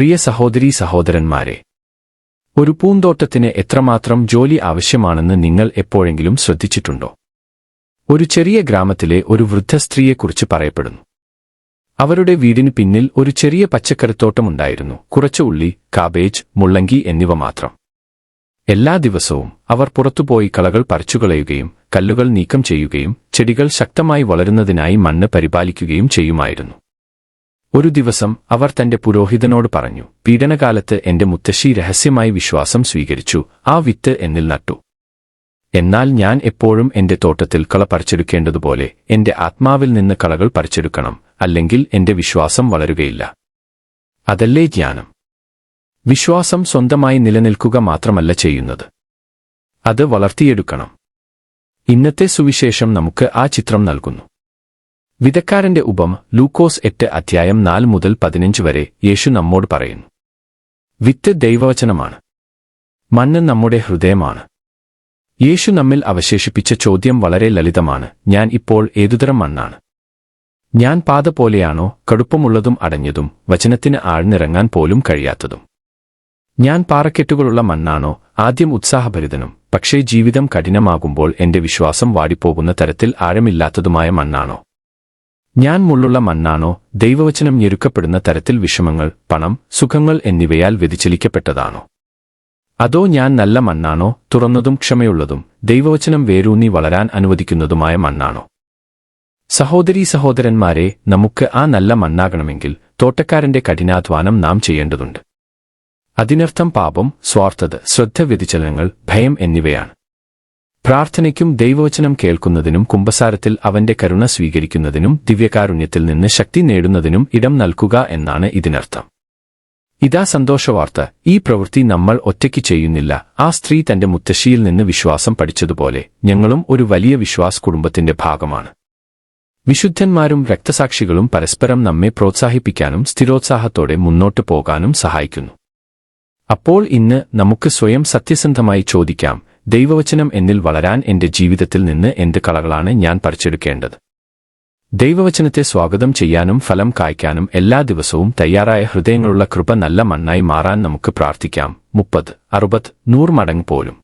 പ്രിയ സഹോദരീ സഹോദരന്മാരെ ഒരു പൂന്തോട്ടത്തിന് എത്രമാത്രം ജോലി ആവശ്യമാണെന്ന് നിങ്ങൾ എപ്പോഴെങ്കിലും ശ്രദ്ധിച്ചിട്ടുണ്ടോ? ഒരു ചെറിയ ഗ്രാമത്തിലെ ഒരു വൃദ്ധ സ്ത്രീയെക്കുറിച്ച് പറയപ്പെടുന്നു. അവരുടെ വീടിന് പിന്നിൽ ഒരു ചെറിയ പച്ചക്കറിത്തോട്ടമുണ്ടായിരുന്നു കുറച്ച് ഉള്ളി കാബേജ് മുള്ളങ്കി എന്നിവ മാത്രം. എല്ലാ ദിവസവും അവർ പുറത്തുപോയി കളകൾ പറിച്ചുകളയുകയും കല്ലുകൾ നീക്കം ചെയ്യുകയും ചെടികൾ ശക്തമായി വളരുന്നതിനായി മണ്ണ് പരിപാലിക്കുകയും ചെയ്യുമായിരുന്നു. ഒരു ദിവസം അവർ തന്റെ പുരോഹിതനോട് പറഞ്ഞു പീഡനകാലത്ത് എന്റെ മുത്തശ്ശി രഹസ്യമായി വിശ്വാസം സ്വീകരിച്ചു ആ വിത്ത് എന്നിൽ നട്ടു. എന്നാൽ ഞാൻ എപ്പോഴും എന്റെ തോട്ടത്തിൽ കള പറിച്ചെടുക്കേണ്ടതുപോലെ എന്റെ ആത്മാവിൽ നിന്ന് കളകൾ പറിച്ചെടുക്കണം അല്ലെങ്കിൽ എന്റെ വിശ്വാസം വളരുകയില്ല. അതല്ലേ ജ്ഞാനം? വിശ്വാസം സ്വന്തമായി നിലനിൽക്കുക മാത്രമല്ല ചെയ്യുന്നത്. അത് വളർത്തിയെടുക്കണം. ഇന്നത്തെ സുവിശേഷം നമുക്ക് ആ ചിത്രം നൽകുന്നു. വിധക്കാരന്റെ ഉപം ലൂക്കോസ് എട്ട് അധ്യായം നാല് മുതൽ പതിനഞ്ച് വരെ യേശു നമ്മോട് പറയുന്നു. വിത്ത് ദൈവവചനമാണ്. മണ്ണ് നമ്മുടെ ഹൃദയമാണ്. യേശു നമ്മിൽ അവശേഷിപ്പിച്ച ചോദ്യം വളരെ ലളിതമാണ്. ഞാൻ ഇപ്പോൾ ഏതുതരം മണ്ണാണ്? ഞാൻ പാത പോലെയാണോ? കടുപ്പമുള്ളതും അടഞ്ഞതും വചനത്തിന് ആഴ്ന്നിറങ്ങാൻ പോലും കഴിയാത്തതും. ഞാൻ പാറക്കെട്ടുകളുള്ള മണ്ണാണോ? ആദ്യം ഉത്സാഹഭരിതനും പക്ഷേ ജീവിതം കഠിനമാകുമ്പോൾ എന്റെ വിശ്വാസം വാടിപ്പോകുന്ന തരത്തിൽ ആഴമില്ലാത്തതുമായ മണ്ണാണോ? ഞാൻ മുള്ളുള്ള മണ്ണാണോ? ദൈവവചനം ഞെരുക്കപ്പെടുന്ന തരത്തിൽ വിഷമങ്ങൾ പണം സുഖങ്ങൾ എന്നിവയാൽ വ്യതിചലിക്കപ്പെട്ടതാണോ? അതോ ഞാൻ നല്ല മണ്ണാണോ? തുറന്നതും ക്ഷമയുള്ളതും ദൈവവചനം വേരൂന്നി വളരാൻ അനുവദിക്കുന്നതുമായ മണ്ണാണോ? സഹോദരീ സഹോദരന്മാരെ നമുക്ക് ആ നല്ല മണ്ണാകണമെങ്കിൽ തോട്ടക്കാരന്റെ കഠിനാധ്വാനം നാം ചെയ്യേണ്ടതുണ്ട്. അതിനർത്ഥം പാപം സ്വാർത്ഥത ശ്രദ്ധ വ്യതിചലനങ്ങൾ ഭയം എന്നിവയാണ്. പ്രാർത്ഥനയ്ക്കും ദൈവവചനം കേൾക്കുന്നതിനും കുമ്പസാരത്തിൽ അവന്റെ കരുണ സ്വീകരിക്കുന്നതിനും ദിവ്യകാരുണ്യത്തിൽ നിന്ന് ശക്തി നേടുന്നതിനും ഇടം നൽകുക എന്നാണ് ഇതിനർത്ഥം. ഇതാ സന്തോഷവാർത്ത. ഈ പ്രവൃത്തി നമ്മൾ ഒറ്റയ്ക്ക് ചെയ്യുന്നില്ല. ആ സ്ത്രീ തന്റെ മുത്തശ്ശിയിൽ നിന്ന് വിശ്വാസം പഠിച്ചതുപോലെ ഞങ്ങളും ഒരു വലിയ വിശ്വാസ കുടുംബത്തിന്റെ ഭാഗമാണ്. വിശുദ്ധന്മാരും രക്തസാക്ഷികളും പരസ്പരം നമ്മെ പ്രോത്സാഹിപ്പിക്കാനും സ്ഥിരോത്സാഹത്തോടെ മുന്നോട്ടു പോകാനും സഹായിക്കുന്നു. അപ്പോൾ ഇന്ന് നമുക്ക് സ്വയം സത്യസന്ധമായി ചോദിക്കാം ദൈവവചനം എന്നിൽ വളരാൻ എന്റെ ജീവിതത്തിൽ നിന്ന് എന്ത് കളകളാണ് ഞാൻ പറിച്ചെടുക്കേണ്ടത്? ദൈവവചനത്തെ സ്വാഗതം ചെയ്യാനും ഫലം കായ്ക്കാനും എല്ലാ ദിവസവും തയ്യാറായ ഹൃദയങ്ങളുള്ള കൃപ നല്ല മണ്ണായി മാറാൻ നമുക്ക് പ്രാർത്ഥിക്കാം. മുപ്പത് അറുപത് നൂറ് മടങ്ങ് പോലും.